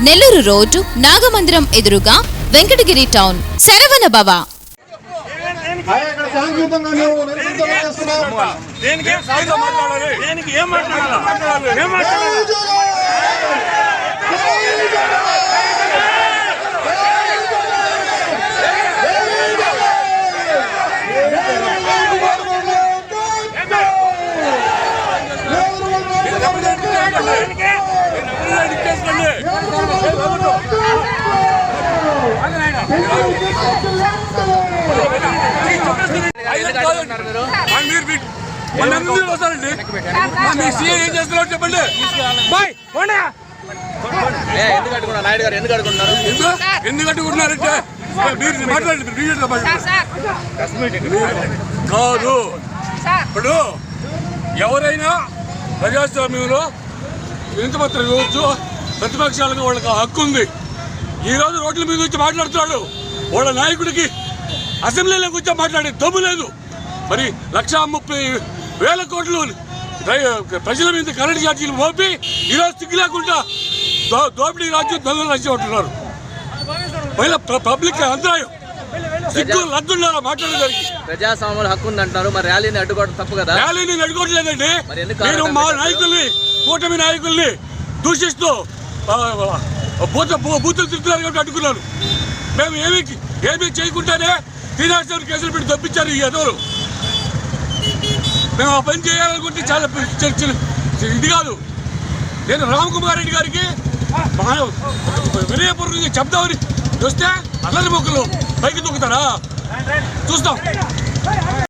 Nellore road Nagamandiram ఎదురుగా Venkatagiri town Saravana భవ. దేనికి ఏం మాట్లాడాలి ఏం మాట్లాడాలి ఏం మాట్లాడాలి దేనికి? ఎవరిని ఇచ్చేసుకోండి. ఐదు కాదు. ఆ మీరు వస్తారండి మా ఏం చేస్తున్నారో చెప్పండి బాయ్. ఎందుకు నాయుడు గారు మీరు మాట్లాడండి కాదు ఇప్పుడు ఎవరైనా ప్రజాస్వామ్యంలో వింతపత్రం ఇవ్వచ్చు. ప్రతిపక్షాలకు వాళ్ళకి హక్కు ఉంది. ఈరోజు రోడ్ల మీద వచ్చి మాట్లాడుతున్నాడు. వాళ్ళ నాయకుడికి అసెంబ్లీలో కూర్చొని మాట్లాడే దమ్ము లేదు. మరి లక్షా ముప్పై వేల కోట్లు ప్రజల మీద కరెంట్ ఛార్జీలు మోపి ఈరోజు సిగ్గు లేకుండా దోపిడీ రాజ్యం దొంగలు రాజ్యం ఉంటున్నారు మహిళ పబ్లిక్ అంతరాయం. సిగ్గు లద్దున్నారా మాట్లాడేదానికి ప్రజాస్వామ్యంలో హక్కు ఉంది అంటున్నారు మరి ర్యాలీని అడ్డుకోవడం తప్పు కదా? ర్యాలీని నేను కారణం మా? నాయకుల్ని కూటమి నాయకుల్ని దూషిస్తూ ఆ, బూత బూతులు తిరుగుతున్నారు కాబట్టి అడ్డుకున్నాను మేము ఏమి ఏమీ చేయకుండానే శ్రీనివాసరావు కేసులు పెట్టి తప్పించారు ఈ ఎదవరు మేము ఆ పని చేయాలనుకుంటే చాలా పె- ఇది కాదు. నేను రామకుమార్ రెడ్డి గారికి మా- వినయపూర్వకంగా చెప్దామని చూస్తే అల్లరి మొక్కలు పైకి దొక్కుతారా చూస్తాం.